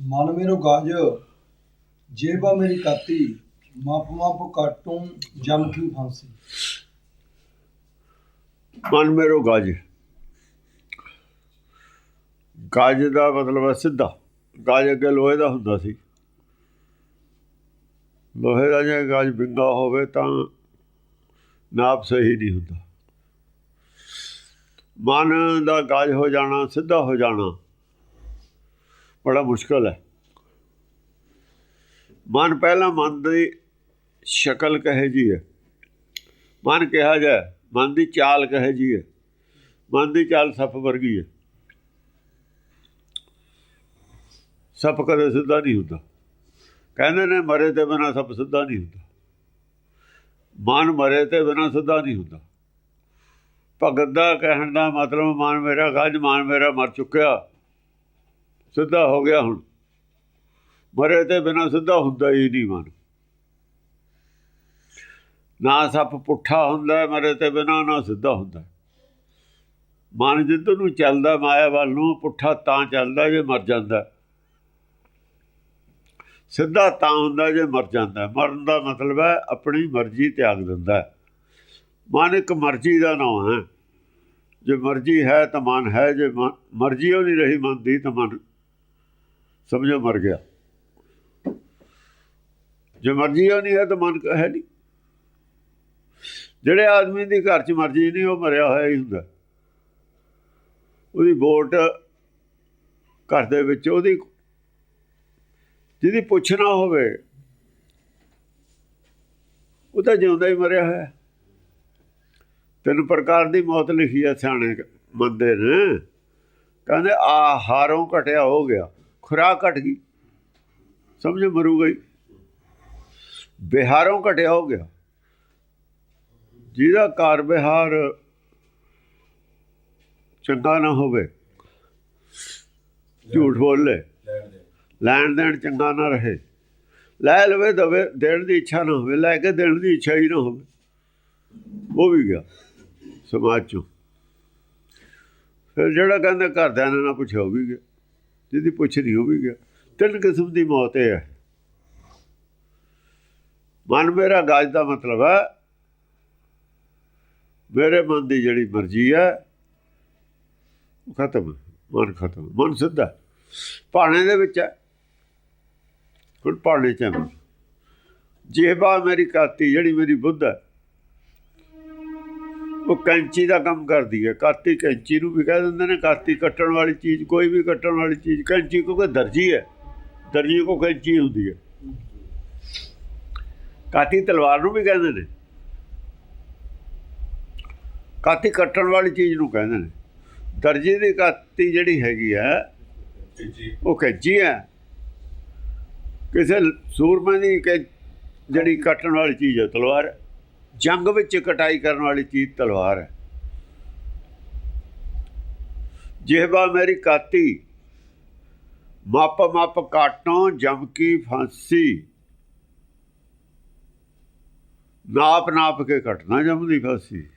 ਮਨ ਮੇਰੋ ਗਾਜ, ਜੇਬਾ ਮੇਰੀ ਕਾਤੀ, ਮਾਪ ਮਾਪ ਕਾਟੂ, ਜਮ ਕੀ ਫਾਂਸੀ? ਮਨ ਮੇਰੋ ਗਜ। ਗਜ ਦਾ ਮਤਲਬ ਹੈ ਸਿੱਧਾ। ਗਾਜ ਅੱਗੇ ਲੋਹੇ ਦਾ ਹੁੰਦਾ ਸੀ। ਲੋਹੇ ਦਾ ਜੇ ਗਾਜ ਬਿੰਗਾ ਹੋਵੇ ਤਾਂ ਨਾਪ ਸਹੀ ਨਹੀਂ ਹੁੰਦਾ। ਮਨ ਦਾ ਗਾਜ ਹੋ ਜਾਣਾ, ਸਿੱਧਾ ਹੋ ਜਾਣਾ। ਬੜਾ ਮੁਸ਼ਕਲ ਹੈ। ਮਨ ਪਹਿਲਾਂ ਮਨ ਦੀ ਸ਼ਕਲ ਕਹੇ ਜੀ ਹੈ। ਮਨ ਕਿਹਾ ਜਾਏ ਮਨ ਦੀ ਚਾਲ ਕਹੇ ਜੀ ਹੈ। ਮਨ ਦੀ ਚਾਲ ਸੱਪ ਵਰਗੀ ਹੈ। ਸੱਪ ਕਦੇ ਸਿੱਧਾ ਨਹੀਂ ਹੁੰਦਾ। ਕਹਿੰਦੇ ਨੇ ਮਰੇ ਤੇ ਬਿਨਾ ਸੱਪ ਸਿੱਧਾ ਨਹੀਂ ਹੁੰਦਾ। ਮਨ ਮਰੇ ਤੇ ਬਿਨਾ ਸਿੱਧਾ ਨਹੀਂ ਹੁੰਦਾ। ਭਗਤ ਦਾ ਕਹਿਣ ਦਾ ਮਤਲਬ, ਮਨ ਮੇਰਾ ਗੱਜ, ਮਨ ਮੇਰਾ ਮਰ ਚੁੱਕਿਆ। ਸਿੱਧਾ ਹੋ ਗਿਆ ਹੁਣ। ਮਰੇ ਤੇ ਬਿਨਾ ਸਿੱਧਾ ਹੁੰਦਾ ਹੀ ਨਹੀਂ ਮਨ। ਨਾ ਸੱਪ ਪੁੱਠਾ ਹੁੰਦਾ, ਮਰੇ ਤੇ ਬਿਨਾ ਨਾ ਸਿੱਧਾ ਹੁੰਦਾ। ਮਨ ਜਿੱਧਰ ਨੂੰ ਚੱਲਦਾ, ਮਾਇਆ ਵੱਲ ਨੂੰ ਪੁੱਠਾ ਤਾਂ ਚੱਲਦਾ ਜੇ ਮਰ ਜਾਂਦਾ। ਸਿੱਧਾ ਤਾਂ ਹੁੰਦਾ ਜੇ ਮਰ ਜਾਂਦਾ। ਮਰਨ ਦਾ ਮਤਲਬ ਹੈ ਆਪਣੀ ਮਰਜ਼ੀ ਤਿਆਗ ਦਿੰਦਾ ਮਨ ਇੱਕ ਮਰਜ਼ੀ ਦਾ ਨਾਮ ਹੈ। ਜੇ ਮਰਜ਼ੀ ਹੈ ਤਾਂ ਮਨ ਹੈ, ਜੇ ਮ- ਮਰਜ਼ੀ ਉਹ ਨਹੀਂ ਰਹੀ ਮਨ ਦੀ ਤਾਂ ਮਨ ਸਮਝੋ ਮਰ ਗਿਆ। ਜੇ ਮਰਜ਼ੀ ਉਹ ਨਹੀਂ ਹੈ ਤਾਂ ਮਨ ਹੈ ਨਹੀਂ। ਜਿਹੜੇ ਆਦਮੀ ਦੀ ਘਰ 'ਚ ਮਰਜ਼ੀ ਨਹੀਂ, ਉਹ ਮਰਿਆ ਹੋਇਆ ਹੀ ਹੁੰਦਾ। ਉਹਦੀ ਵੋਟ ਘਰ ਦੇ ਵਿੱਚ ਉਹਦੀ, ਜਿਹਦੀ ਪੁੱਛ ਨਾ ਹੋਵੇ, ਉਹ ਤਾਂ ਜਿਉਂਦਾ ਹੀ ਮਰਿਆ ਹੋਇਆ। ਤਿੰਨ ਪ੍ਰਕਾਰ ਦੀ ਮੌਤ ਲਿਖੀ ਹੈ ਸਿਆਣੇ ਮੰਦੇ ਨੇ। ਕਹਿੰਦੇ ਆਹਾਰੋਂ ਘਟਿਆ ਹੋ ਗਿਆ। ਖੁਰਾਕ ਘਟ ਗਈ। ਸਮਝੋ ਮਰੂਗਾ ਹੀ ਬਿਹਾਰੋਂ ਘਟਿਆ ਹੋ ਗਿਆ। ਜਿਹਦਾ ਘਰ ਵਿਹਾਰ ਚੰਗਾ ਨਾ ਹੋਵੇ ਝੂਠ ਬੋਲੇ। ਲੈਣ ਦੇਣ ਚੰਗਾ ਨਾ ਰਹੇ। ਲੈ ਲਵੇ ਦਵੇ ਦੇਣ ਦੀ ਇੱਛਾ ਨਾ ਹੋਵੇ ਲੈ ਕੇ ਦੇਣ ਦੀ ਇੱਛਾ ਹੀ ਨਾ ਹੋਵੇ। ਉਹ ਵੀ ਗਿਆ ਸਮਾਜ ਚੋਂ। ਫਿਰ ਜਿਹੜਾ ਕਹਿੰਦਾ ਘਰਦਿਆਂ ਨੇ ਨਾ ਪੁੱਛਿਆ ਉਹ ਵੀ ਗਿਆ। ਜਿਹਦੀ ਪੁੱਛ ਨਹੀਂ ਉਹ ਵੀ ਗਿਆ। ਤਿੰਨ ਕਿਸਮ ਦੀ ਮੌਤ ਇਹ ਹੈ। ਮਨ ਮੇਰਾ ਗਾਜ ਦਾ ਮਤਲਬ ਹੈ, ਮੇਰੇ ਮਨ ਦੀ ਜਿਹੜੀ ਮਰਜ਼ੀ ਹੈ, ਉਹ ਖਤਮ ਮਨ ਖਤਮ ਮਨ ਸਿੱਧਾ ਭਾਣੇ ਦੇ ਵਿੱਚ ਹੈ। ਹੁਣ ਭਾਣੇ ਚ ਹੈ। ਮਨ। ਜੇਬਾ ਮੇਰੀ ਕਾਤੀ ਜਿਹੜੀ ਮੇਰੀ ਬੁੱਧ ਹੈ ਉਹ ਕੈਂਚੀ ਦਾ ਕੰਮ ਕਰਦੀ ਹੈ, ਕਾਤੀ ਕੈਂਚੀ ਨੂੰ ਵੀ ਕਹਿ ਦਿੰਦੇ ਨੇ, ਕਾਤੀ ਕੱਟਣ ਵਾਲੀ ਚੀਜ਼, ਕੋਈ ਵੀ ਕੱਟਣ ਵਾਲੀ ਚੀਜ਼, ਕੈਂਚੀ ਕਿਉਂਕਿ ਦਰਜੀ ਹੈ, ਦਰਜੀ ਕੋ ਕੈਂਚੀ ਹੁੰਦੀ ਹੈ। ਕਾਤੀ ਤਲਵਾਰ ਨੂੰ ਵੀ ਕਹਿੰਦੇ ਨੇ। ਕਾਤੀ ਕੱਟਣ ਵਾਲੀ ਚੀਜ਼ ਨੂੰ ਕਹਿੰਦੇ ਨੇ। ਦਰਜੀ ਦੀ ਕਾਤੀ ਜਿਹੜੀ ਹੈਗੀ ਹੈ, ਉਹ ਕੈਂਚੀ ਹੈ। ਕਿਸੇ ਸੂਰਮੇ ਦੀ ਕਿ, ਜਿਹੜੀ ਕੱਟਣ ਵਾਲੀ ਚੀਜ਼ ਹੈ, ਤਲਵਾਰ ਹੈ। ਜੰਗ ਵਿੱਚ ਕਟਾਈ ਕਰਨ ਵਾਲੀ ਚੀਜ਼ ਤਲਵਾਰ ਹੈ। ਜਿਹਬਾ ਮੇਰੀ ਕਾਤੀ। ਮੱਪ ਮੱਪ ਕਾਟੋਂ, ਜਮਕੀ, ਫਾਂਸੀ। ਨਾਪ ਨਾਪ ਕੇ ਕੱਟਣਾ ਜਮਦੀ ਫਾਂਸੀ।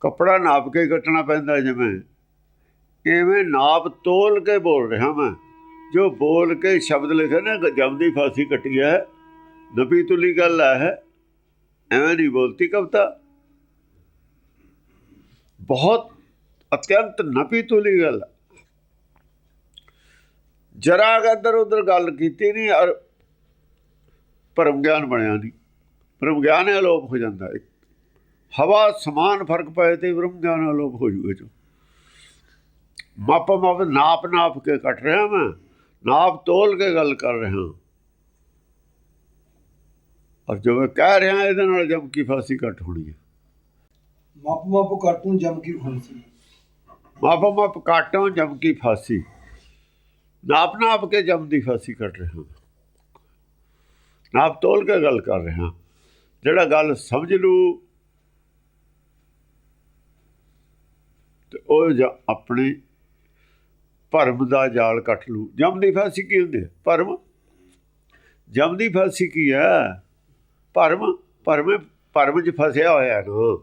ਕੱਪੜਾ ਨਾਪ ਕੇ ਕੱਟਣਾ ਪੈਂਦਾ ਜਿਵੇਂ ਐਵੇਂ ਨਾਪ ਤੋਲ ਕੇ ਬੋਲ ਰਿਹਾ ਮੈਂ। ਜੋ ਬੋਲ ਕੇ ਸ਼ਬਦ ਲਿਖੇ ਨੇ, ਜੰਮਦੀ ਫਾਂਸੀ ਕੱਟੀ ਹੈ। ਨਬੀ ਤੁਲੀ ਗੱਲ ਹੈ। ਐਵੇਂ ਨਹੀਂ ਬੋਲਤੀ ਕਵਤਾ। ਬਹੁਤ ਅਤਿਅੰਤ ਨਪੀ ਤੁਲੀ ਗੱਲ। ਜਰਾ ਕੁ ਇੱਧਰ ਉਧਰ ਗੱਲ ਕੀਤੀ ਨਹੀਂ, ਔਰ ਭਰਮ ਗਿਆਨ ਬਣਿਆ ਨਹੀਂ। ਭਰਮ ਗਿਆਨ ਹੀ ਅਲੋਪ ਹੋ ਜਾਂਦਾ। ਹੈ ਹਵਾ ਸਮਾਨ ਫ਼ਰਕ ਪਏ ਤੇ ਬ੍ਰਹਮ ਗਿਆਨ ਅਲੋਪ ਹੋ ਜੂਗਾ ਜੋ। ਮਾਪ ਮਾਪ ਨਾਪ ਨਾਪ ਕੇ ਕੱਟ ਰਿਹਾ ਮੈਂ। ਨਾਪ ਤੋਲ ਕੇ ਗੱਲ ਕਰ ਰਿਹਾ। ਔਰ ਜੋ ਮੈਂ ਕਹਿ ਰਿਹਾ ਇਹਦੇ ਨਾਲ ਜਮ ਕੀ ਫਾਂਸੀ ਕੱਟ ਹੋਣੀ ਹੈ। ਮਾਪ ਮਾਪ ਕਾਟੂ ਜਮ ਕੀ ਫਾਂਸੀ। ਮਾਪ ਮਾਪ ਕਾਟੋਂ ਜਮ ਕੀ ਫਾਂਸੀ। ਨਾਪ ਨਾਪ ਕੇ ਜਮ ਦੀ ਫਾਂਸੀ ਕੱਟ ਰਿਹਾ ਨਾਪ ਤੋਲ ਕੇ ਗੱਲ ਕਰ ਰਿਹਾ ਜਿਹੜਾ ਗੱਲ ਸਮਝ ਲੂ ਤੇ ਉਹ ਜ- ਆਪਣੀ ਭਰਮ ਦਾ ਜਾਲ ਕੱਟ ਲੂ ਜਮ ਦੀ ਫਾਂਸੀ ਕੀ ਹੁੰਦੀ ਹੈ? ਭਰਮ? ਜਮ ਦੀ ਫਾਂਸੀ ਕੀ ਹੈ? ਭਰਮ ਭਰਮ ਭਰਮ 'ਚ ਫਸਿਆ ਹੋਇਆ ਨਾ।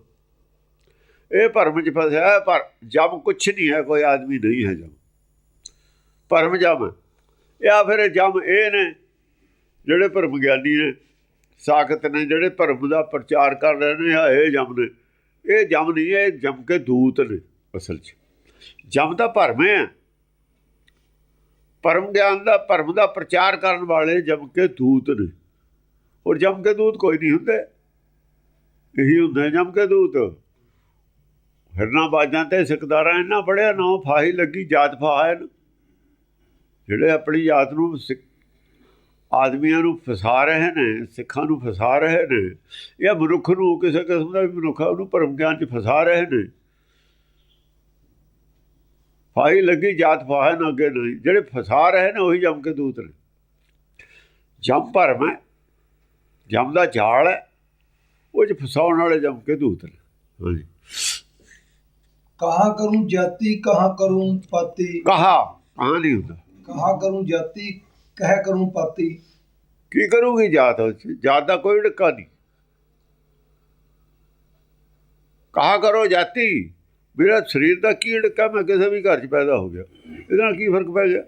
ਇਹ ਭਰਮ 'ਚ ਫਸਿਆ ਹੈ, ਪਰ ਜਮ ਕੁਛ ਨਹੀਂ ਹੈ ਕੋਈ ਆਦਮੀ ਨਹੀਂ ਹੈ ਜਮ ਭਰਮ ਜਮ ਆ ਫਿਰ ਜਮ ਇਹ ਨੇ ਜਿਹੜੇ ਭਰਮ ਗਿਆਨੀ ਨੇ ਸਾਖਤ ਨੇ ਜਿਹੜੇ ਭਰਮ ਦਾ ਪ੍ਰਚਾਰ ਕਰ ਰਹੇ ਨੇ ਆ ਇਹ ਜਮ ਨੇ। ਇਹ ਜਮ ਨਹੀਂ ਇਹ ਜਮ ਕੇ ਦੂਤ ਨੇ ਅਸਲ 'ਚ। ਜਮ ਦਾ ਭਰਮ ਹੈ ਪਰਮ ਗਿਆਨ ਦਾ ਭਰਮ ਦਾ ਪ੍ਰਚਾਰ ਕਰਨ ਵਾਲੇ ਜਮ ਕੇ ਦੂਤ ਨੇ। ਔਰ ਜਮ ਕੇ ਦੂਤ ਕੋਈ ਨਹੀਂ ਹੁੰਦੇ। ਇਹੀ ਹੁੰਦੇ ਜਮ ਕੇ ਦੂਤ। ਹਿਰਨਾ ਬਾਜਾਂ ਤੇ ਸਿੱਖਦਾਰਾਂ ਇਹਨਾਂ ਪੜਿਆ ਨਾ ਫਾਹੀ ਲੱਗੀ ਜਾਤ ਫਾਹਨ ਜਿਹੜੇ ਆਪਣੀ ਜਾਤ ਨੂੰ ਸਿੱਖ- ਆਦਮੀਆਂ ਨੂੰ ਫਸਾ ਰਹੇ ਨੇ ਸਿੱਖਾਂ ਨੂੰ ਫਸਾ ਰਹੇ ਨੇ ਇਹ ਮਨੁੱਖ ਨੂੰ ਕਿਸੇ ਕਿਸਮ ਦਾ ਵੀ ਮਨੁੱਖ ਆ, ਉਹਨੂੰ ਭਰਮ ਗਿਆਨ 'ਚ ਫਸਾ ਰਹੇ ਨੇ। ਫਾਹੀ ਲੱਗੀ ਜਾਤ ਫਾਹਨ ਅੱਗੇ ਨਹੀਂ। ਜਿਹੜੇ ਫਸਾ ਰਹੇ ਨੇ ਉਹੀ ਜਮ ਕੇ ਦੂਤ ਨੇ। ਜਮ ਭਰਮ ਹੈ। ਜਮ ਦਾ ਝਾੜ ਹੈ ਉਹ ਚ ਫਸਾਉਣ ਵਾਲੇ ਜਮ ਕੇ ਦੂਤ ਨੇ। ਹਾਂਜੀ। ਕਹਾ ਕਰੂੰ ਜਾਤੀ ਕਹਾ ਕਰੂੰ ਪਾਤੀ। ਕਹਾ? ਕਹਾ ਨਹੀਂ ਹੁੰਦਾ। ਕਹਾ ਕਰੂੰ ਜਾਤੀ ਕਹਾ ਕਰੂੰ ਪਾਤੀ। ਕੀ ਕਰੂਗੀ ਜਾਤ ਜਾਤ ਦਾ ਕੋਈ ਢਕਾ ਨਹੀਂ। ਕਹਾ ਕਰੋ ਜਾਤੀ? ਮੇਰਾ ਸਰੀਰ ਦਾ ਕੀ ਢਕਾ ਮੈਂ ਕਿਸੇ ਵੀ ਘਰ 'ਚ ਪੈਦਾ ਹੋ ਗਿਆ। ਇਹਦਾ ਕੀ ਫ਼ਰਕ ਪੈ ਗਿਆ?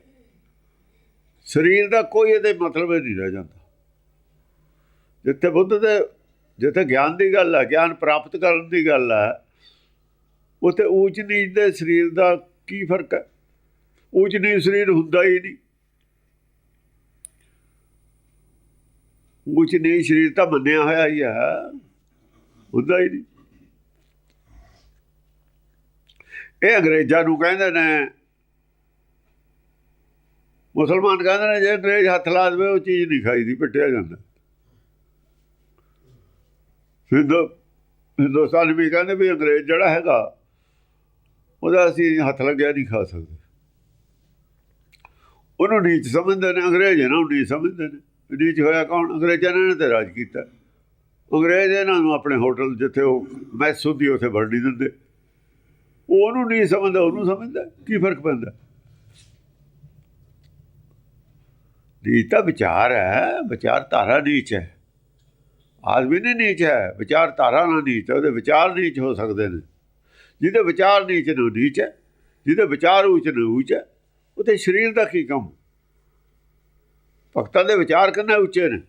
ਸਰੀਰ ਦਾ ਕੋਈ ਇਹਦੇ ਮਤਲਬ ਨਹੀਂ ਰਹਿ ਜਾਂਦਾ। ਜਿੱਥੇ ਬੁੱਧ ਦੇ, ਜਿੱਥੇ ਗਿਆਨ ਦੀ ਗੱਲ ਹੈ, ਗਿਆਨ ਪ੍ਰਾਪਤ ਕਰਨ ਦੀ ਗੱਲ ਹੈ, ਉੱਥੇ ਊਚ ਨੀਚ ਦੇ ਸਰੀਰ ਦਾ ਕੀ ਫ਼ਰਕ ਹੈ? ਊਚ ਨੀਚ ਸਰੀਰ ਹੁੰਦਾ ਹੀ ਨਹੀਂ। ਊਚ ਨੀਚ ਸਰੀਰ ਤਾਂ ਮੰਨਿਆ ਹੋਇਆ ਹੀ ਹੈ। ਹੁੰਦਾ ਹੀ ਨਹੀਂ। ਇਹ ਅੰਗਰੇਜ਼ਾਂ ਨੂੰ ਕਹਿੰਦੇ ਨੇ, ਮੁਸਲਮਾਨ ਕਹਿੰਦੇ ਨੇ, ਜੇ ਅੰਗਰੇਜ਼ ਹੱਥ ਲਾ ਦੇਵੇ, ਉਹ ਚੀਜ਼ ਨਹੀਂ ਖਾਈਦੀ, ਪਿੱਟਿਆ ਜਾਂਦਾ। ਹਿੰਦੂ ਹਿੰਦੁਸਤਾਨ ਵੀ ਕਹਿੰਦੇ ਵੀ ਅੰਗਰੇਜ਼ ਜਿਹੜਾ ਹੈਗਾ, ਉਹਦਾ ਅਸੀਂ ਹੱਥ ਲੱਗਿਆ ਨਹੀਂ ਖਾ ਸਕਦੇ। ਉਹਨੂੰ ਨੀਚ ਸਮਝਦੇ ਨੇ, ਅੰਗਰੇਜ਼ ਇਹਨਾਂ ਨੂੰ ਨੀਚ ਸਮਝਦੇ ਨੇ। ਨੀਚ ਹੋਇਆ ਕੌਣ? ਅੰਗਰੇਜ਼ਾਂ ਨੇ ਤੇ ਰਾਜ ਕੀਤਾ। ਅੰਗਰੇਜ਼ ਇਹਨਾਂ ਨੂੰ ਆਪਣੇ ਹੋਟਲ ਜਿੱਥੇ ਉਹ ਮੈਸ ਹੁੰਦੀ ਉੱਥੇ ਵੜ ਨਹੀਂ ਦਿੰਦੇ। ਉਹਨੂੰ ਨਹੀਂ ਸਮਝਦਾ, ਉਹਨੂੰ ਸਮਝਦਾ, ਕੀ ਫ਼ਰਕ ਪੈਂਦਾ? ਨੀਚ ਤਾਂ ਵਿਚਾਰ ਹੈ ਵਿਚਾਰ ਧਾਰਾ ਨੀਚ ਹੈ। ਆਦਮੀ ਨਹੀਂ ਨੀਚ ਹੈ ਵਿਚਾਰ ਧਾਰਾ ਨਾਲ ਨੀਚ ਹੈ, ਉਹਦੇ ਵਿਚਾਰ ਨੀਚ ਹੋ ਸਕਦੇ ਨੇ। ਜਿਹਦੇ ਵਿਚਾਰ ਨੀਚ ਨੂੰ ਨੀਚ ਹੈ, ਜਿਹਦੇ ਵਿਚਾਰ ਉੱਚ ਨੂੰ ਉੱਚ ਹੈ। ਉਹਦੇ ਸਰੀਰ ਦਾ ਕੀ ਕੰਮ? ਭਗਤਾਂ ਦੇ ਵਿਚਾਰ ਕਿੰਨੇ ਉੱਚੇ ਨੇ?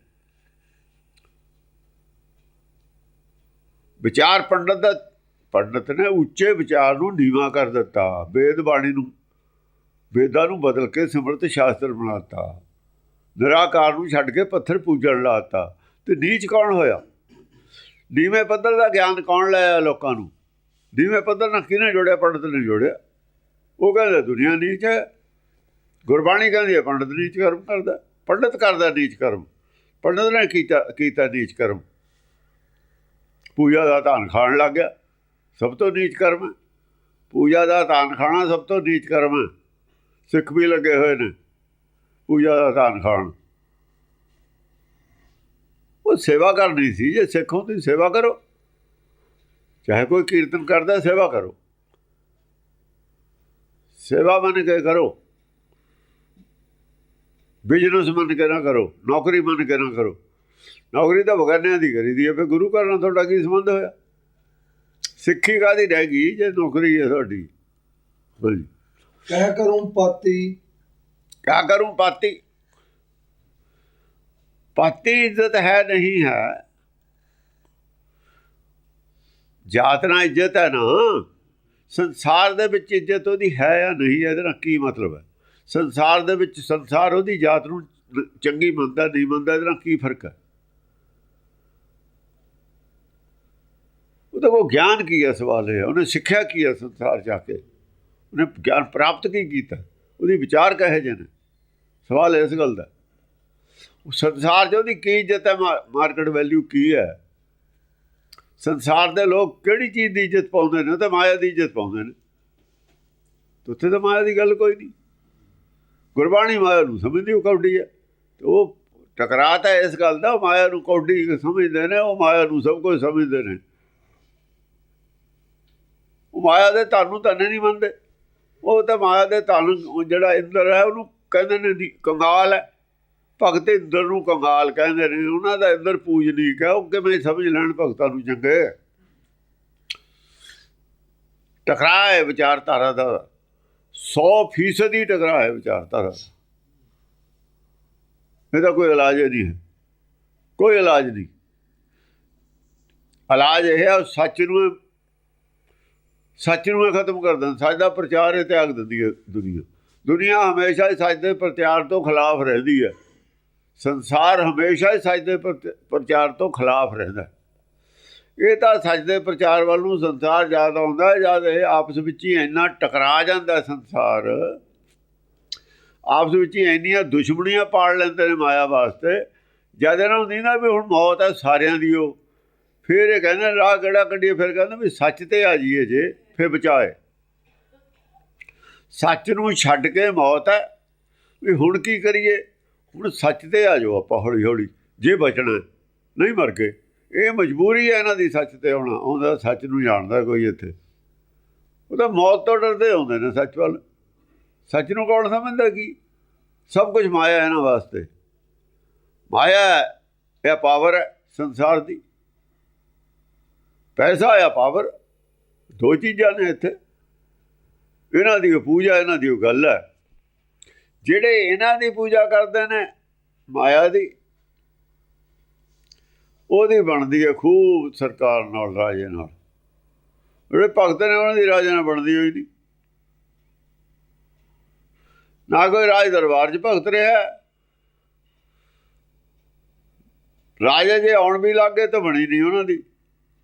ਵਿਚਾਰ ਪੰਡਤ ਦਾ, ਪੰਡਤ ਨੇ ਉੱਚੇ ਵਿਚਾਰ ਨੂੰ ਨੀਵਾ ਕਰ ਦਿੱਤਾ, ਵੇਦ ਬਾਣੀ ਨੂੰ। ਵੇਦਾਂ ਨੂੰ ਬਦਲ ਕੇ ਸਿਮਰਤ ਸ਼ਾਸਤਰ ਬਣਾਤਾ ਨਿਰਾਕਾਰ ਨੂੰ ਛੱਡ ਕੇ ਪੱਥਰ ਪੂਜਣ ਲਾਤਾ ਤੇ ਨੀਚ ਕੌਣ ਹੋਇਆ? ਨੀਵੇਂ ਪੱਧਰ ਦਾ ਗਿਆਨ ਕੌਣ ਲਾਇਆ ਲੋਕਾਂ ਨੂੰ? ਨੀਵੇਂ ਪੱਧਰ ਨਾਲ ਕਿਹਨੇ ਜੋੜਿਆ? ਪੰਡਤ ਨੇ ਜੋੜਿਆ। ਉਹ ਕਹਿੰਦਾ ਦੁਨੀਆ ਨੀਚ ਹੈ। ਗੁਰਬਾਣੀ ਕਹਿੰਦੀ ਹੈ ਪੰਡਤ ਨੀਚ ਕਰਮ ਕਰਦਾ ਪੰਡਤ ਕਰਦਾ ਨੀਚ ਕਰਮ। ਪੰਡਤ ਨੇ ਕੀਤਾ ਕੀਤਾ ਨੀਚ ਕਰਮ। ਪੂਜਾ ਦਾ ਧਾਨ ਖਾਣ ਲੱਗ ਗਿਆ। ਸਭ ਤੋਂ ਨੀਚ ਕਰਮ ਹੈ। ਪੂਜਾ ਦਾ ਧਾਨ ਖਾਣਾ ਸਭ ਤੋਂ ਨੀਚ ਕਰਮ ਹੈ। ਸਿੱਖ ਵੀ ਲੱਗੇ ਹੋਏ ਨੇ। ਪੂਜਾ ਦਾ ਧਾਨ ਖਾਣ। ਉਹ ਸੇਵਾ ਕਰਨੀ ਸੀ ਜੇ ਸਿੱਖ ਹੋ ਸੇਵਾ ਕਰੋ। ਚਾਹੇ ਕੋਈ ਕੀਰਤਨ ਕਰਦਾ ਸੇਵਾ ਕਰੋ। ਸੇਵਾ ਮੰਨ ਕੇ ਕਰੋ। ਬਿਜ਼ਨਸ ਮੰਨ ਕੇ ਨਾ ਕਰੋ ਨੌਕਰੀ ਮੰਨ ਕੇ ਨਾ ਕਰੋ। ਨੌਕਰੀ ਤਾਂ ਬਗਾਨਿਆਂ ਦੀ ਕਰੀ ਦੀ ਹੈ ਫੇ ਗੁਰੂ ਘਰ ਨਾਲ ਤੁਹਾਡਾ ਕੀ ਸੰਬੰਧ ਹੋਇਆ? ਸਿੱਖੀ ਕਾਦੀ ਰਹਿ ਗਈ ਜੇ ਨੌਕਰੀ ਹੈ ਤੁਹਾਡੀ? ਹਾਂਜੀ। ਕਹਿ ਕਰੂੰ ਪਾਤੀ। ਕਿਆ ਕਰੂੰ ਪਾਤੀ। ਪਾਤੀ ਇੱਜ਼ਤ ਹੈ ਨਹੀਂ ਹੈ। ਜਾਤ ਨਾਲ ਇੱਜ਼ਤ ਹੈ ਨਾ। ਸੰਸਾਰ ਦੇ ਵਿੱਚ ਇੱਜ਼ਤ ਉਹਦੀ ਹੈ ਜਾਂ ਨਹੀਂ ਇਹਦੇ ਨਾਲ ਕੀ ਮਤਲਬ ਹੈ? ਸੰਸਾਰ ਦੇ ਵਿੱਚ ਸੰਸਾਰ ਉਹਦੀ ਜਾਤ ਨੂੰ ਚੰਗੀ ਮੰਨਦਾ, ਨਹੀਂ ਮੰਨਦਾ, ਇਹਦੇ ਨਾਲ ਕੀ ਫ਼ਰਕ ਹੈ? ਉਹਦਾ ਕੋ ਗਿਆਨ ਕੀ ਹੈ ਸਵਾਲ ਹੈ ਉਹਨੇ ਸਿੱਖਿਆ ਕੀ ਹੈ ਸੰਸਾਰ ਜਾ ਕੇ? ਉਹਨੇ ਗਿਆਨ ਪ੍ਰਾਪਤ ਕੀ ਕੀਤਾ? ਉਹਦੀ ਵਿਚਾਰ ਕਹੇ ਜਨ ਸਵਾਲ ਇਸ ਗੱਲ ਦਾ। ਸੰਸਾਰ 'ਚ ਉਹਦੀ ਕੀ ਇੱਜ਼ਤ ਹੈ? ਮਾਰਕੀਟ ਵੈਲਿਊ ਕੀ ਹੈ? ਸੰਸਾਰ ਦੇ ਲੋਕ ਕਿਹੜੀ ਚੀਜ਼ ਦੀ ਇੱਜ਼ਤ ਪਾਉਂਦੇ ਨੇ? ਤੇ ਮਾਇਆ ਦੀ ਇੱਜ਼ਤ ਪਾਉਂਦੇ ਨੇ। ਉੱਥੇ ਤਾਂ ਮਾਇਆ ਦੀ ਗੱਲ ਕੋਈ ਨਹੀਂ। ਗੁਰਬਾਣੀ ਮਾਇਆ ਨੂੰ ਸਮਝਦੀ, ਉਹ ਕੌਡੀ ਹੈ। ਤੇ ਉਹ ਟਕਰਾਤ ਹੈ ਇਸ ਗੱਲ ਦਾ, ਉਹ ਮਾਇਆ ਨੂੰ ਕੌਡੀ ਸਮਝਦੇ ਨੇ, ਉਹ ਮਾਇਆ ਨੂੰ ਸਭ ਕੁਝ ਸਮਝਦੇ ਨੇ। ਉਹ ਮਾਇਆ ਦੇ ਤੁਹਾਨੂੰ ਤਾਂ ਨਹੀਂ ਮੰਨਦੇ। ਉਹ ਤਾਂ ਮਾਇਆ ਦੇ ਧਨ ਜਿਹੜਾ ਇੰਦਰ ਹੈ, ਉਹਨੂੰ ਕਹਿੰਦੇ ਨੇ ਕੰਗਾਲ ਹੈ। ਭਗਤ ਇੰਦਰ ਨੂੰ ਕੰਗਾਲ ਕਹਿੰਦੇ ਨੇ, ਉਹਨਾਂ ਦਾ ਇੰਦਰ ਪੂਜਨੀਕ ਹੈ, ਉਹ ਕਿਵੇਂ ਸਮਝ ਲੈਣ ਭਗਤਾਂ ਨੂੰ ਚੰਗੇ? ਟਕਰਾਅ ਹੈ ਵਿਚਾਰਧਾਰਾ ਦਾ। 100% ਹੀ ਟਕਰਾਅ ਹੈ ਵਿਚਾਰਧਾਰਾ ਦਾ। ਇਹਦਾ ਕੋਈ ਇਲਾਜ ਨਹੀਂ ਹੈ। ਕੋਈ ਇਲਾਜ ਨਹੀਂ। ਇਲਾਜ ਇਹ ਹੈ, ਉਹ ਸੱਚ ਨੂੰ ਸੱਚ ਨੂੰ ਖਤਮ ਕਰ ਦਿੰਦਾ। ਸੱਚ ਦਾ ਪ੍ਰਚਾਰ ਇਹ ਤਿਆਗ ਦਿੰਦੀ ਹੈ ਦੁਨੀਆ। ਦੁਨੀਆ ਹਮੇਸ਼ਾ ਹੀ ਸੱਚ ਦੇ ਪ੍ਰਚਾਰ ਤੋਂ ਖਿਲਾਫ ਰਹਿੰਦੀ ਹੈ। ਸੰਸਾਰ ਹਮੇਸ਼ਾ ਹੀ ਸੱਚ ਦੇ ਪ੍ਰਚ- ਪ੍ਰਚਾਰ ਤੋਂ ਖਿਲਾਫ ਰਹਿੰਦਾ ਇਹ ਤਾਂ ਸੱਚ ਦੇ ਪ੍ਰਚਾਰ ਵੱਲ ਨੂੰ ਸੰਸਾਰ ਜ਼ਿਆਦਾ ਆਉਂਦਾ ਹੈ, ਜਦ ਇਹ ਆਪਸ ਵਿੱਚ ਹੀ ਇੰਨਾ ਟਕਰਾ ਜਾਂਦਾ ਸੰਸਾਰ। ਆਪਸ ਵਿੱਚ ਹੀ ਇੰਨੀਆਂ ਦੁਸ਼ਮਣੀਆਂ ਪਾੜ ਲੈਂਦੇ ਨੇ ਮਾਇਆ ਵਾਸਤੇ, ਜਦ ਇਹਨਾਂ ਨੂੰ ਦੀਨਾ ਵੀ ਹੁਣ ਮੌਤ ਹੈ ਸਾਰਿਆਂ ਦੀ ਉਹ। ਫਿਰ ਇਹ ਕਹਿੰਦੇ ਰਾਹ ਕਿਹੜਾ ਕੱਢੀਏ? ਫਿਰ ਕਹਿੰਦੇ ਵੀ ਸੱਚ ਤੇ ਆ ਜਾਈਏ ਜੇ, ਫਿਰ ਬਚਾਏ। ਸੱਚ ਨੂੰ ਛੱਡ ਕੇ ਮੌਤ ਹੈ, ਵੀ ਹੁਣ ਕੀ ਕਰੀਏ? ਹੁਣ ਸੱਚ ਤੇ ਆ ਜਾਓ ਆਪਾਂ ਹੌਲੀ ਹੌਲੀ ਜੇ ਬਚਣਾ ਨਹੀਂ ਮਰ ਕੇ ਇਹ ਮਜਬੂਰੀ ਹੈ ਇਹਨਾਂ ਦੀ ਸੱਚ ਤੇ ਆਉਣਾ ਆਉਂਦਾ ਸੱਚ ਨੂੰ ਜਾਣਦਾ ਕੋਈ ਇੱਥੇ। ਉਹ ਤਾਂ ਮੌਤ ਤੋਂ ਡਰਦੇ ਆਉਂਦੇ ਨੇ ਸੱਚ ਵੱਲ। ਸੱਚ ਨੂੰ ਕੌਣ ਸਮਝਦਾ ਕੀ? ਸਭ ਕੁਝ ਮਾਇਆ ਹੈ ਇਹਨਾਂ ਵਾਸਤੇ। ਮਾਇਆ ਹੈ, ਇਹ ਪਾਵਰ ਹੈ ਸੰਸਾਰ ਦੀ। ਪੈਸਾ ਆ ਪਾਵਰ ਦੋ ਚੀਜ਼ਾਂ ਨੇ ਇੱਥੇ। ਇਹਨਾਂ ਦੀ ਪੂਜਾ ਇਹਨਾਂ ਦੀ ਉਹ ਗੱਲ ਹੈ। ਜਿਹੜੇ ਇਹਨਾਂ ਦੀ ਪੂਜਾ ਕਰਦੇ ਨੇ, ਮਾਇਆ ਦੀ, ਉਹਦੀ ਬਣਦੀ ਹੈ ਖੂਬ ਸਰਕਾਰ ਨਾਲ, ਰਾਜੇ ਨਾਲ। ਜਿਹੜੇ ਭਗਤ ਨੇ ਉਹਨਾਂ ਦੀ ਰਾਜੇ ਨਾਲ ਬਣਦੀ ਹੋਈ ਨਹੀਂ। ਨਾ ਕੋਈ ਰਾਜ ਦਰਬਾਰ 'ਚ ਭਗਤ ਰਿਹਾ ਰਾਜੇ ਜੇ ਆਉਣ ਵੀ ਲੱਗੇ ਤਾਂ ਬਣੀ ਨਹੀਂ ਉਹਨਾਂ ਦੀ।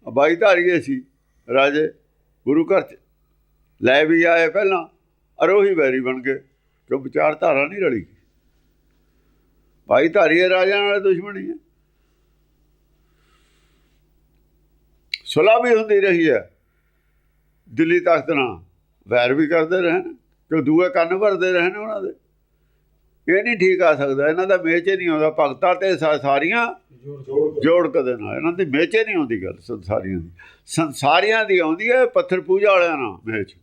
ਬਾਈ ਧਾਰੀਏ ਸੀ, ਰਾਜੇ ਗੁਰੂ ਘਰ 'ਚ। ਲੈ ਵੀ ਆਏ ਪਹਿਲਾਂ, ਅਰੋਹੀ ਬੈਰੀ ਬਣ ਗਏ ਕਿਉਂ ਵਿਚਾਰ ਨਹੀਂ ਰਲੀ। ਭਾਈ ਧਾਰੀਏ ਰਾਜਿਆਂ ਨਾਲ ਦੁਸ਼ਮਣੀ ਹੈ। ਸੁਲਾ ਵੀ ਹੁੰਦੀ ਰਹੀ ਹੈ। ਦਿੱਲੀ ਤਖਤ ਨਾਲ ਵੈਰ ਵੀ ਕਰਦੇ ਰਹੇ ਨੇ ਕਿ ਦੂਏ ਕੰਨ ਭਰਦੇ ਰਹੇ ਨੇ ਉਹਨਾਂ ਦੇ। ਇਹ ਨਹੀਂ ਠੀਕ ਆ ਸਕਦਾ, ਇਹਨਾਂ ਦਾ ਮੇਚੇ ਨਹੀਂ ਆਉਂਦਾ। ਭਗਤਾਂ ਤੇ ਸਾ- ਸਾਰੀਆਂ ਜੋੜ ਕਦੇ ਨਾ ਇਹਨਾਂ ਦੀ ਮੇਚੇ ਨਹੀਂ ਆਉਂਦੀ ਗੱਲ, ਸੰਸਾਰੀਆਂ ਦੀ। ਸੰਸਾਰੀਆਂ ਦੀ ਆਉਂਦੀ ਹੈ ਪੱਥਰ ਪੂਜਾ ਵਾਲਿਆਂ ਨਾਲ ਮੇਚ।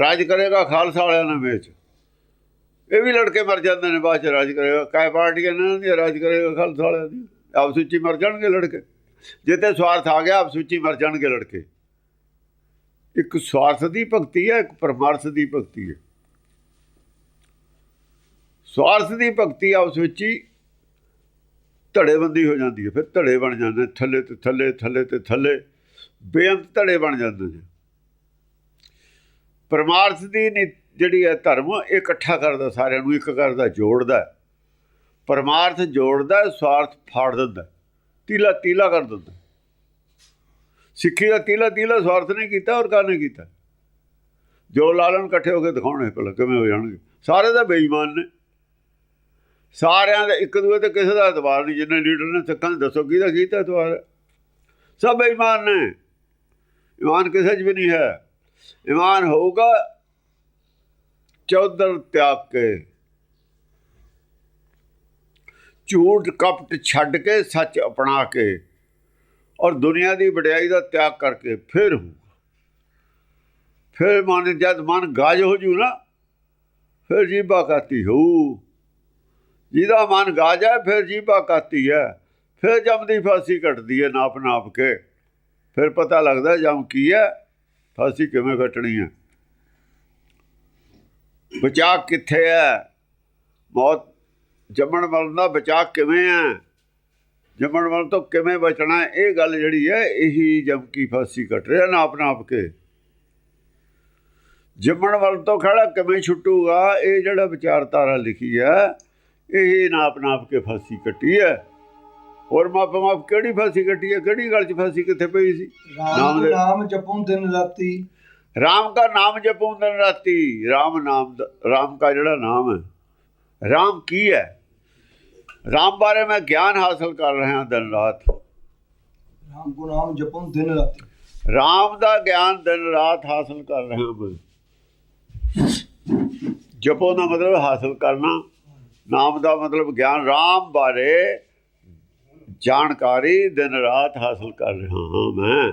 ਰਾਜ ਕਰੇਗਾ ਖਾਲਸਾ ਵਾਲਿਆਂ ਨਾਲ ਮੇਚ ਇਹ ਵੀ ਲੜਕੇ ਮਰ ਜਾਂਦੇ ਨੇ ਬਾਅਦ ਚ ਰਾਜ ਕਰੇਗਾ। ਕਾਇ ਪਾਰਟੀਆਂ ਨੇ ਦੀ ਰਾਜ ਕਰੇਗਾ ਖਾਲਸਾ ਵਾਲਿਆਂ ਦੀ ਆਪਸ ਵਿੱਚ ਮਰ ਜਾਣਗੇ ਲੜਕੇ। ਜਿੱਤੇ ਸਵਾਰਥ ਆ ਗਿਆ ਆਪਸ ਵਿੱਚ ਮਰ ਜਾਣਗੇ ਲੜਕੇ। ਇੱਕ ਸਵਾਰਥ ਦੀ ਭਗਤੀ ਹੈ ਇੱਕ ਪਰਮਾਰਥ ਦੀ ਭਗਤੀ ਹੈ। ਸਵਾਰਥ ਦੀ ਭਗਤੀ ਆਪਸ ਵਿੱਚ ਹੀ ਧੜੇਬੰਦੀ ਹੋ ਜਾਂਦੀ ਹੈ। ਫਿਰ ਧੜੇ ਬਣ ਜਾਂਦੇ ਨੇ, ਥੱਲੇ ਤੇ ਥੱਲੇ ਥੱਲੇ ਤੇ ਥੱਲੇ। ਬੇਅੰਤ ਧੜੇ ਬਣ ਜਾਂਦੇ ਨੇ। ਪਰਮਾਰਥ ਦੀ ਨੀ- ਜਿਹੜੀ ਹੈ ਧਰਮ, ਇਹ ਇਕੱਠਾ ਕਰਦਾ, ਸਾਰਿਆਂ ਨੂੰ ਇੱਕ ਕਰਦਾ, ਜੋੜਦਾ ਪਰਮਾਰਥ ਜੋੜਦਾ ਸਵਾਰਥ ਫਾੜ ਦਿੰਦਾ ਤੀਲਾ ਤੀਲਾ ਕਰ ਦਿੰਦਾ ਸਿੱਖੀ ਦਾ ਤੀਲਾ ਤੀਲਾ ਸਵਾਰਥ ਨੇ ਕੀਤਾ ਔਰ ਕਾਹਨੇ ਕੀਤਾ? ਜੋ ਲਾਲਨ ਇਕੱਠੇ ਹੋ ਕੇ ਦਿਖਾਉਣੇ, ਭਲਾ ਕਿਵੇਂ ਹੋ ਜਾਣਗੇ? ਸਾਰੇ ਦਾ ਬੇਈਮਾਨ ਨੇ। ਸਾਰਿਆਂ ਦਾ ਇੱਕ ਦੂਏ ਤੇ ਕਿਸੇ ਦਾ ਇਤਬਾਰ ਨਹੀਂ, ਜਿੰਨੇ ਲੀਡਰ ਨੇ ਸਿੱਖਾਂ ਨੇ ਦੱਸੋ ਕਿਹਦਾ ਕੀਤਾ ਇਤਬਾਰ ਹੈ? ਸਭ ਬੇਈਮਾਨ ਨੇ। ਇਮਾਨ ਕਿਸੇ 'ਚ ਵੀ ਨਹੀਂ ਹੈ। ਇਮਾਨ ਹੋਊਗਾ, ਚੌਧਰ ਤਿਆਗ ਕੇ। ਝੂਠ ਕਪਟ ਛੱਡ ਕੇ, ਸੱਚ ਅਪਣਾ ਕੇ ਔਰ ਦੁਨੀਆ ਦੀ ਵਡਿਆਈ ਦਾ ਤਿਆਗ ਕਰਕੇ ਫਿਰ ਹੋਊਗਾ। ਫਿਰ ਮਨ, ਜਦ ਮਨ ਗਾਜ ਹੋ ਜੂ ਨਾ, ਫਿਰ ਜੀਬਾ ਕਾਤੀ ਹੋਊ। ਜਿਹਦਾ ਮਨ ਗਾਜ ਹੈ, ਫਿਰ ਜੀਬਾ ਕਾਤੀ ਹੈ। ਫਿਰ ਜਮ ਦੀ ਫਾਸੀ ਕੱਟਦੀ ਹੈ ਨਾਪ ਨਾਪ ਕੇ। ਫਿਰ ਪਤਾ ਲੱਗਦਾ ਜਮ ਕੀ ਹੈ। ਫਾਸੀ ਕਿਵੇਂ ਕੱਟਣੀ ਹੈ? ਬਚਾ ਕਿੱਥੇ ਹੈ? ਮੌਤ ਜੰਮਣ ਮਰਨ ਦਾ ਬਚਾ ਕਿਵੇਂ ਹੈ? ਜੰਮਣ ਮਰਨ ਤੋਂ ਕਿਵੇਂ ਬਚਣਾ ਇਹ ਗੱਲ ਜਿਹੜੀ ਹੈ, ਇਹੀ ਜਮ ਕੀ ਫਾਸੀ ਕੱਟ ਰਿਹਾ, ਨਾਪ ਨਾਪ ਕੇ। ਜੰਮਣ ਵੱਲ ਤੋਂ ਖੜਾ ਕਿਵੇਂ ਛੁੱਟੂਗਾ, ਇਹ ਜਿਹੜਾ ਵਿਚਾਰਧਾਰਾ ਲਿਖੀ ਹੈ, ਇਹ ਨਾਪ ਨਾਪ ਕੇ ਫਾਸੀ ਕੱਟੀ ਹੈ। ਹੋਰ ਮਾਪੇ ਮਾਪ ਕਿਹੜੀ ਫਸੀ ਕੱਟੀ ਹੈ? ਕਿਹੜੀ ਗੱਲ 'ਚ ਫਾਸੀ ਕਿੱਥੇ ਪਈ ਸੀ? ਨਾਮ ਦੇ ਨਾਮ ਜਪੋਂ ਦਿਨ ਰਾਤੀ। ਰਾਮ ਦਾ ਨਾਮ ਜਪੋਂ ਦਿਨ ਰਾਤੀ। ਰਾਮ ਨਾਮ ਦਾ ਰਾਮ ਦਾ ਜਿਹੜਾ ਨਾਮ ਹੈ। ਰਾਮ ਕੀ ਹੈ? ਰਾਮ ਬਾਰੇ ਮੈਂ ਗਿਆਨ ਹਾਸਲ ਕਰ ਰਿਹਾ ਦਿਨ ਰਾਤ। ਰਾਮ ਕੋ ਨਾਮ ਜਪੋਂ ਦਿਨ ਰਾਤੀ। ਰਾਮ ਦਾ ਗਿਆਨ ਦਿਨ ਰਾਤ ਹਾਸਲ ਕਰ ਰਿਹਾ ਮੈਂ। ਜਪੋ ਦਾ ਮਤਲਬ ਹਾਸਲ ਕਰਨਾ। ਨਾਮ ਦਾ ਮਤਲਬ ਗਿਆਨ ਰਾਮ ਬਾਰੇ ਜਾਣਕਾਰੀ ਦਿਨ ਰਾਤ ਹਾਸਲ ਕਰ ਰਿਹਾ ਹਾਂ ਮੈਂ।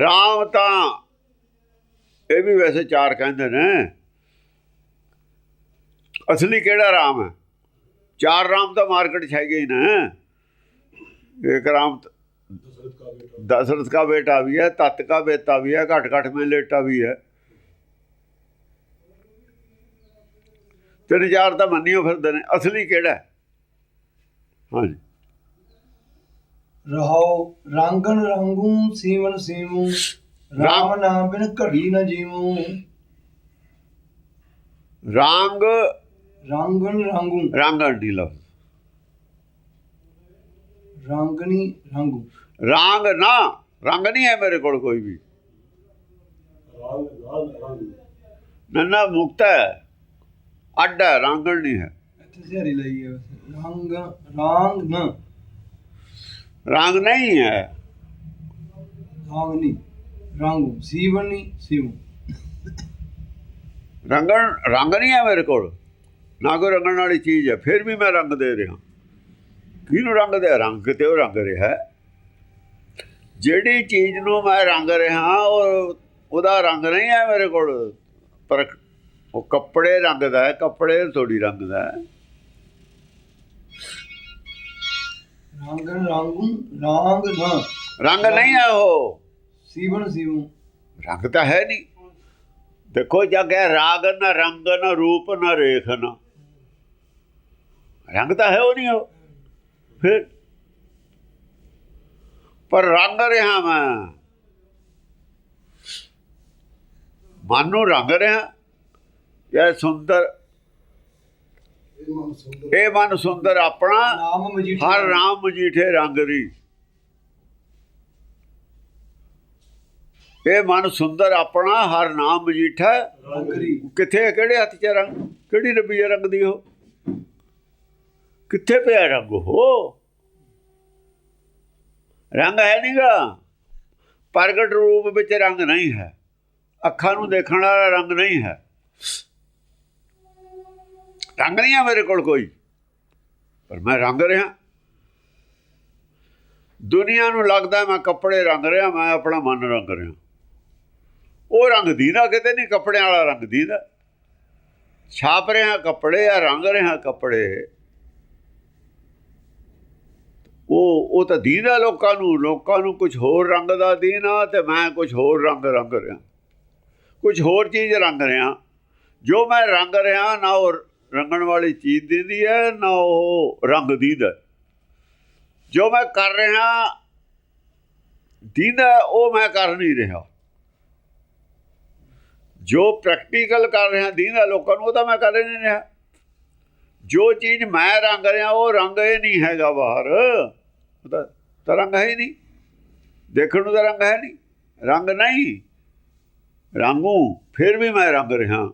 ਰਾਮ ਤਾਂ, ਇਹ ਵੀ ਵੈਸੇ ਚਾਰ ਕਹਿੰਦੇ ਨੇ। ਅਸਲੀ ਕਿਹੜਾ ਰਾਮ ਹੈ? ਚਾਰ ਰਾਮ ਦਾ ਮਾਰਕੀਟ ਛਾਈ ਗਈ ਨਾ। ਇੱਕ ਰਾਮ ਦਸ਼ਰਥ ਦਾ ਬੇਟਾ ਵੀ ਹੈ, ਤਤ ਦਾ ਬੇਟਾ ਵੀ ਹੈ, ਘਟ ਘਟ ਮੇ ਲੇਟਾ ਵੀ ਹੈ। ਤਿੰਨ ਚਾਰ ਤਾਂ ਮੰਨਿਓ ਫਿਰਦੇ ਨੇ। ਅਸਲੀ ਕਿਹੜਾ ਹਾਂਜੀ। ਰਹਾਉ ਰੰਗਨ ਰੰਗੂ ਸੀਵਨ ਸੀਵੂ ਰਾਮ ਨਾਮ ਬਿਨ ਘੜੀ ਨ ਜੀਵੂ। ਰੰਗ ਰੰਗਨ ਰੰਗੂ। ਰੰਗਣ ਦੀ ਲਫ਼ਜ਼। ਰੰਗਨੀ ਰੰਗੂ। ਰੰਗ ਨਾ ਰੰਗ ਨਹੀਂ ਹੈ ਮੇਰੇ ਕੋਲ ਕੋਈ ਵੀ। ਨੰਨਾ ਮੁਕਤ ਹੈ ਅੱਡ ਹੈ ਰੰਗਣ ਨਹੀਂ ਹੈ। ਇੱਥੇ ਸਿਹਰੀ ਲਈ ਹੈ ਵੈਸੇ। ਰੰਗ ਰੰਗ ਨ। ਰੰਗ ਨਹੀਂ ਹੈ। ਰੰਗ ਨਹੀਂ ਰੰਗੂ ਸੀਵਨ ਨਹੀਂ ਸੀਵੂ ਰੰਗਣ ਰੰਗ ਨਹੀਂ ਹੈ ਮੇਰੇ ਕੋਲ। ਨਾ ਕੋਈ ਰੰਗਣ ਵਾਲੀ ਚੀਜ਼ ਹੈ ਫਿਰ ਵੀ ਮੈਂ ਰੰਗ ਦੇ ਰਿਹਾ। ਕਿਹਨੂੰ ਰੰਗ ਦੇ? ਰੰਗ ਤੇ ਉਹ ਰੰਗ ਰਿਹਾ। ਜਿਹੜੀ ਚੀਜ਼ ਨੂੰ ਮੈਂ ਰੰਗ ਰਿਹਾ ਉਹ ਉਹਦਾ ਰੰਗ ਨਹੀਂ ਹੈ ਮੇਰੇ ਕੋਲ। ਪਰ ਉਹ ਕੱਪੜੇ ਰੰਗ ਦਾ ਹੈ ਕੱਪੜੇ ਥੋੜੀ ਰੰਗ ਦਾ ਹੈ। ਰੰਗਨ ਰੰਗੂ ਰੰਗ ਨ। ਰੰਗ ਨਹੀਂ ਹੈ ਉਹ। ਸੀਵਨ ਸੀਵੂ। ਰੰਗ ਤਾਂ ਹੈ ਨਹੀਂ। ਦੇਖੋ ਜਗ ਹੈ ਰਾਗ ਨਾ ਰੰਗ ਨਾ ਰੂਪ ਨਾ ਰੇਖ ਨਾ। ਰੰਗ ਤਾਂ ਹੈ ਉਹ ਨਹੀਂ ਉਹ। ਫਿਰ ਪਰ ਰੰਗ ਰਿਹਾ ਮੈਂ। ਮਨ ਨੂੰ ਰੰਗ ਰਿਹਾ। ਇਹ ਸੁੰਦਰ ਇਹ ਮਨ ਸੁੰਦਰ ਆਪਣਾ ਹਰ ਰਾਮ ਮਜੀਠੇ ਰੰਗ ਰੀ ਇਹ ਮਨ ਸੁੰਦਰ ਆਪਣਾ ਹਰ ਨਾਮ ਮਜੀਠਾ। ਕਿੱਥੇ ਹੈ? ਕਿਹੜੇ ਹੱਥ 'ਚ ਹੈ ਰੰਗ? ਕਿਹੜੀ ਰਬੀਆ ਰੰਗ ਦੀ ਉਹ? ਕਿੱਥੇ ਪਿਆ ਰੰਗ ਉਹ? ਰੰਗ ਹੈ ਨਹੀਂਗਾ ਪ੍ਰਗਟ ਰੂਪ ਵਿੱਚ ਰੰਗ ਨਹੀਂ ਹੈ। ਅੱਖਾਂ ਨੂੰ ਦੇਖਣ ਵਾਲਾ ਰੰਗ ਨਹੀਂ ਹੈ। ਰੰਗ ਨਹੀਂ ਆ ਮੇਰੇ ਕੋਲ ਕੋਈ। ਪਰ ਮੈਂ ਰੰਗ ਰਿਹਾ। ਦੁਨੀਆ ਨੂੰ ਲੱਗਦਾ ਮੈਂ ਕੱਪੜੇ ਰੰਗ ਰਿਹਾ, ਮੈਂ ਆਪਣਾ ਮਨ ਰੰਗ ਰਿਹਾ। ਉਹ ਰੰਗ ਦੀਦਾ, ਕਿਤੇ ਨਹੀਂ ਕੱਪੜਿਆਂ ਵਾਲਾ ਰੰਗ ਦੀਦਾ। ਛਾਪ ਰਿਹਾ ਕੱਪੜੇ ਆ, ਰੰਗ ਰਿਹਾ ਕੱਪੜੇ। ਉਹ ਉਹ ਤਾਂ ਦੀਦਾ ਲੋਕਾਂ ਨੂੰ ਲੋਕਾਂ ਨੂੰ ਕੁਝ ਹੋਰ ਰੰਗ ਦਾ ਦੀਨਾ ਤੇ ਮੈਂ ਕੁਝ ਹੋਰ ਰੰਗ ਰੰਗ ਰਿਹਾ। ਕੁਝ ਹੋਰ ਚੀਜ਼ ਰੰਗ ਰਿਹਾ। ਜੋ ਮੈਂ ਰੰਗ ਰਿਹਾ ਨਾ ਉਹ ਰੰਗਣ ਵਾਲੀ ਚੀਜ਼ ਦਿੰਦੀ ਹੈ, ਨਾ ਉਹ ਰੰਗ ਦੀਦਾ ਜੋ ਮੈਂ ਕਰ ਰਿਹਾ, ਦੀਦਾ ਉਹ ਮੈਂ ਕਰ ਨਹੀਂ ਰਿਹਾ। ਜੋ ਪ੍ਰੈਕਟੀਕਲ ਕਰ ਰਿਹਾ, ਦੀਦਾ ਲੋਕਾਂ ਨੂੰ, ਉਹ ਤਾਂ ਮੈਂ ਕਰ ਹੀ ਨਹੀਂ ਰਿਹਾ। ਜੋ ਚੀਜ਼ ਮੈਂ ਰੰਗ ਰਿਹਾ, ਉਹ ਰੰਗ ਇਹ ਨਹੀਂ ਹੈਗਾ ਬਾਹਰ। ਤਾਂ ਤਾਂ ਰੰਗ ਹੈ ਹੀ ਨਹੀਂ। ਦੇਖਣ ਨੂੰ ਤਾਂ ਰੰਗ ਹੈ ਨਹੀਂ। ਰੰਗ ਨਹੀਂ। ਰੰਗੂ, ਫਿਰ ਵੀ ਮੈਂ ਰੰਗ ਰਿਹਾ।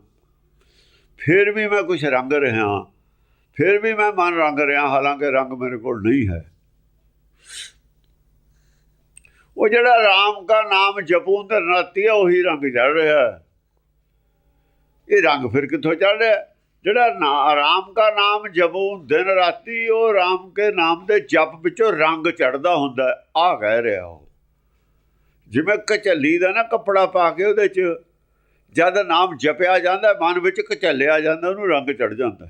ਫਿਰ ਵੀ ਮੈਂ ਕੁਝ ਰੰਗ ਰਿਹਾ ਫਿਰ ਵੀ ਮੈਂ ਮਨ ਰੰਗ ਰਿਹਾ, ਹਾਲਾਂਕਿ ਰੰਗ ਮੇਰੇ ਕੋਲ ਨਹੀਂ ਹੈ। ਉਹ ਜਿਹੜਾ ਰਾਮ ਦਾ ਨਾਮ ਜਪੂੰ ਤੇ ਰਾਤੀ ਹੈ ਉਹੀ ਰੰਗ ਚੜ ਰਿਹਾ ਇਹ ਰੰਗ ਫਿਰ ਕਿੱਥੋਂ ਚੜ ਰਿਹਾ ਜਿਹੜਾ ਨਾ, ਰਾਮ ਦਾ ਨਾਮ ਜਪੂੰ ਦਿਨ ਰਾਤੀ, ਉਹ ਰਾਮ ਕੇ ਨਾਮ ਦੇ ਜਪ ਵਿੱਚੋਂ ਰੰਗ ਚੜਦਾ ਹੁੰਦਾ ਆ ਕਹਿ ਰਿਹਾ ਉਹ। ਜਿਵੇਂ ਕਚੱਲੀ ਦਾ ਨਾ ਕੱਪੜਾ ਪਾ ਕੇ ਉਹਦੇ 'ਚ ਜਦ ਨਾਮ ਜਪਿਆ ਜਾਂਦਾ ਮਨ ਵਿੱਚ ਕਚੱਲਿਆ ਜਾਂਦਾ ਉਹਨੂੰ ਰੰਗ ਚੜ ਜਾਂਦਾ।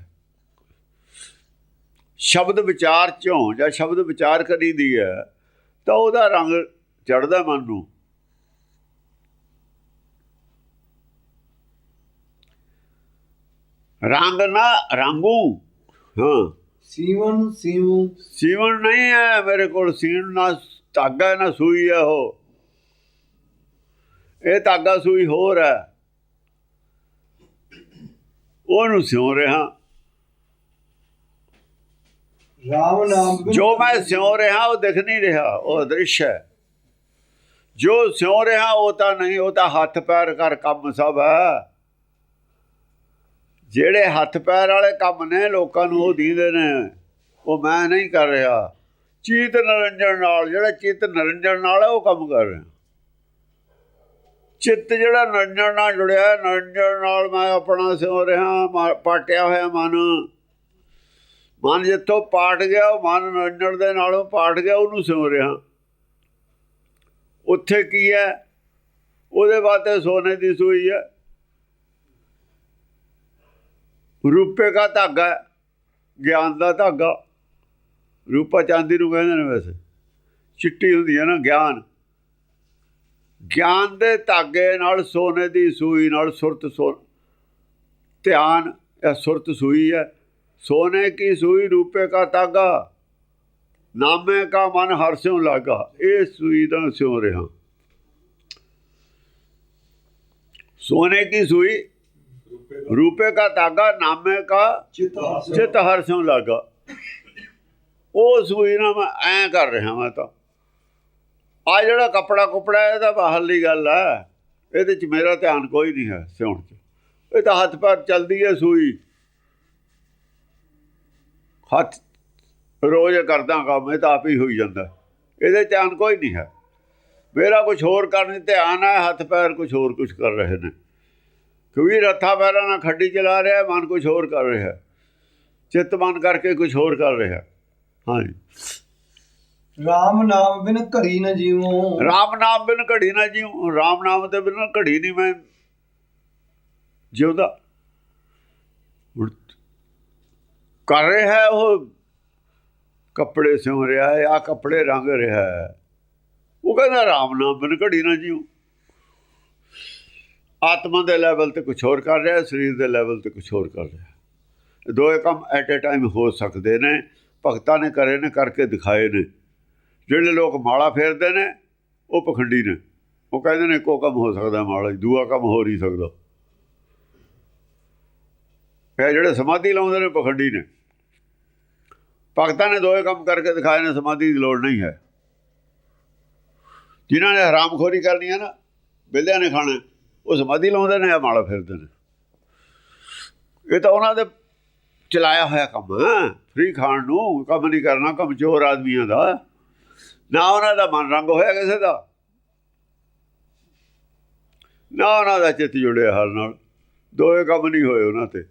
ਸ਼ਬਦ ਵਿਚਾਰ ਚੋਂ ਜਾਂ ਸ਼ਬਦ ਵਿਚਾਰ ਕਰੀਦੀ ਹੈ ਤਾਂ ਉਹਦਾ ਰੰਗ ਚੜਦਾ ਮਨ ਨੂੰ। ਰੰਗ ਨਾ ਰੰਗੂ ਹਾਂ। ਸੀਵਨ ਸੀਵੂ। ਸੀਵਨ ਨਹੀਂ ਹੈ ਮੇਰੇ ਕੋਲ ਸੀਣ ਨਾ ਧਾਗਾ ਨਾ ਸੂਈ ਹੈ ਉਹ। ਇਹ ਧਾਗਾ ਸੂਈ ਹੋਰ ਹੈ। ਉਹਨੂੰ ਸਿਉਂ ਰਿਹਾ। ਰਾਮ ਨਾਮ ਜੋ ਮੈਂ ਸਿਉਂ ਰਿਹਾ ਉਹ ਦਿਖ ਨਹੀਂ ਰਿਹਾ ਉਹ ਦ੍ਰਿਸ਼ ਹੈ। ਜੋ ਸਿਉਂ ਰਿਹਾ ਉਹ ਤਾਂ ਨਹੀਂ ਉਹ ਤਾਂ ਹੱਥ ਪੈਰ ਕਰ ਕੰਮ ਸਭ ਹੈ। ਜਿਹੜੇ ਹੱਥ ਪੈਰ ਵਾਲੇ ਕੰਮ ਨੇ ਲੋਕਾਂ ਨੂੰ ਉਹ ਦੀਦੇ ਨੇ। ਉਹ ਮੈਂ ਨਹੀਂ ਕਰ ਰਿਹਾ। ਚਿਤ ਨਰੰਜਨ ਨਾਲ ਜਿਹੜਾ ਚਿਤ ਨਰੰਜਨ ਨਾਲ ਉਹ ਕੰਮ ਕਰ ਰਿਹਾ ਚਿੱਤ ਜਿਹੜਾ ਨਿਰੰਜਣ ਨਾਲ ਜੁੜਿਆ ਨਿਰੰਜਣ ਨਾਲ ਮੈਂ ਆਪਣਾ ਸਿਉਂ ਰਿਹਾ, ਮਾ- ਪਾਟਿਆ ਹੋਇਆ ਮਨ। ਮਨ ਜਿੱਥੋਂ ਪਾਟ ਗਿਆ, ਉਹ ਮਨ ਨਰੰਜਨ ਦੇ ਨਾਲੋਂ ਪਾਟ ਗਿਆ, ਉਹਨੂੰ ਸਿਉਂ ਰਿਹਾ। ਉੱਥੇ ਕੀ ਹੈ? ਉਹਦੇ ਵਾਸਤੇ ਸੋਨੇ ਦੀ ਸੂਈ ਹੈ। ਰੂਪੇ ਦਾ ਧਾਗਾ ਗਿਆਨ ਦਾ ਧਾਗਾ। ਰੂਪਾ ਚਾਂਦੀ ਨੂੰ ਕਹਿੰਦੇ ਨੇ ਵੈਸੇ। ਚਿੱਟੀ ਹੁੰਦੀ ਹੈ ਨਾ, ਗਿਆਨ। ਗਿਆਨ ਦੇ ਧਾਗੇ ਨਾਲ ਸੋਨੇ ਦੀ ਸੂਈ ਨਾਲ ਸੁਰਤ ਸੋ ਧਿਆਨ, ਇਹ ਸੁਰਤ ਸੂਈ ਹੈ। ਸੋਨੇ ਕੀ ਸੂਈ ਰੂਪੇ ਕਾ ਤਾਗਾ ਨਾਮੇ ਕਾ ਮਨ ਹਰਸਿਉ ਲਾਗਾ। ਇਹ ਸੂਈ ਦਾ ਸਿਉ ਰਿਹਾ। ਸੋਨੇ ਕੀ ਸੂਈ ਰੂਪੇ ਕਾ ਤਾਗਾ ਨਾਮੇ ਕਾ ਚਿਤ ਚਿਤ ਹਰਸਿਉ ਲਾਗਾ। ਉਹ ਸੂਈ ਨਾ ਮੈਂ ਐ ਕਰ ਰਿਹਾ ਮੈਂ ਤਾਂ। ਆ ਜਿਹੜਾ ਕੱਪੜਾ ਕੁਪੜਾ ਇਹਦਾ ਬਾਹਰਲੀ ਗੱਲ ਹੈ। ਇਹਦੇ ਚ ਮੇਰਾ ਧਿਆਨ ਕੋਈ ਨਹੀਂ ਹੈ ਸਿਉਣ ਚ। ਇਹ ਤਾਂ ਹੱਥ ਪਰ ਚੱਲਦੀ ਹੈ ਸੂਈ। ਹੱਥ ਰੋਜ਼ ਕਰਦਾ ਕੰਮ, ਇਹ ਤਾਂ ਆਪ ਹੀ ਹੋਈ ਜਾਂਦਾ। ਇਹਦੇ ਧਿਆਨ ਕੋਈ ਨਹੀਂ ਹੈ। ਮੇਰਾ ਕੁਝ ਹੋਰ ਕਰਨ ਧਿਆਨ ਹੈ, ਹੱਥ ਪੈਰ ਕੁਝ ਹੋਰ ਕੁਝ ਕਰ ਰਹੇ ਨੇ। ਕਿਉਂਕਿ ਰੱਥਾ ਪੈਰਾਂ ਨਾਲ ਖੱਡੀ ਚਲਾ ਰਿਹਾ ਮਨ ਕੁਝ ਹੋਰ ਕਰ ਰਿਹਾ ਚਿੱਤ ਮਨ ਕਰਕੇ ਕੁਝ ਹੋਰ ਕਰ ਰਿਹਾ ਹਾਂਜੀ। ਰਾਮ ਨਾਮ ਬਿਨ ਘੜੀ ਨਾ ਜੀਵੋ ਰਾਮ ਨਾਮ ਬਿਨ ਘੜੀ ਨਾ ਜਿਉ। ਰਾਮ ਨਾਮ ਤੇ ਬਿਨ ਘੜੀ ਨਹੀਂ ਮੈਂ ਜਿਉਂਦਾ। ਹੁਣ ਕਰ ਰਿਹਾ ਹੈ ਉਹ ਕੱਪੜੇ ਸਿਉਂ ਰਿਹਾ ਹੈ ਆ ਕੱਪੜੇ ਰੰਗ ਰਿਹਾ ਹੈ। ਉਹ ਕਹਿੰਦਾ ਰਾਮ ਨਾਮ ਬਿਨ ਘੜੀ ਨਾ ਜਿਉ। ਆਤਮਾ ਦੇ ਲੈਵਲ ਤੇ ਕੁਝ ਹੋਰ ਕਰ ਰਿਹਾ ਸਰੀਰ ਦੇ ਲੈਵਲ ਤੇ ਕੁਝ ਹੋਰ ਕਰ ਰਿਹਾ ਦੋਏ ਕੰਮ ਐਟ ਅ ਟਾਈਮ ਹੋ ਸਕਦੇ ਨੇ, ਭਗਤਾਂ ਨੇ ਕਰੇ ਨੇ, ਕਰਕੇ ਦਿਖਾਏ ਨੇ। ਜਿਹੜੇ ਲੋਕ ਮਾਲਾ ਫੇਰਦੇ ਨੇ ਉਹ ਪਖੰਡੀ ਨੇ। ਉਹ ਕਹਿੰਦੇ ਨੇ ਇੱਕੋ ਕੰਮ ਹੋ ਸਕਦਾ ਮਾਲਾ 'ਚ, ਦੂਆ ਕੰਮ ਹੋ ਨਹੀਂ ਸਕਦਾ। ਇਹ ਜਿਹੜੇ ਸਮਾਧੀ ਲਾਉਂਦੇ ਨੇ ਪਖੰਡੀ ਨੇ। ਭਗਤਾਂ ਨੇ ਦੋਏ ਕੰਮ ਕਰਕੇ ਦਿਖਾਏ ਨੇ ਸਮਾਧੀ ਦੀ ਲੋੜ ਨਹੀਂ ਹੈ। ਜਿਨ੍ਹਾਂ ਨੇ ਹਰਾਮਖੋਰੀ ਕਰਨੀ ਹੈ ਨਾ ਬਿੱਲਿਆਂ ਨੇ ਖਾਣਾ ਉਹ ਸਮਾਧੀ ਲਾਉਂਦੇ ਨੇ ਆ ਮਾਲਾ ਫਿਰਦੇ ਨੇ। ਇਹ ਤਾਂ ਉਹਨਾਂ ਦੇ ਚਲਾਇਆ ਹੋਇਆ ਕੰਮ ਹੈ। ਫ੍ਰੀ ਖਾਣ ਨੂੰ ਕੰਮ ਨਹੀਂ ਕਰਨਾ ਕੰਮ ਚੋਰ ਆਦਮੀਆਂ ਦਾ। ਨਾ ਉਹਨਾਂ ਦਾ ਮਨ ਰੰਗ ਹੋਇਆ ਕਿਸੇ ਦਾ। ਨਾ ਉਹਨਾਂ ਦਾ ਚਿੱਤ ਜੁੜਿਆ ਹਰ ਨਾਲ। ਦੋਏ ਕੰਮ ਨਹੀਂ ਹੋਏ ਉਹਨਾਂ ਤੇ।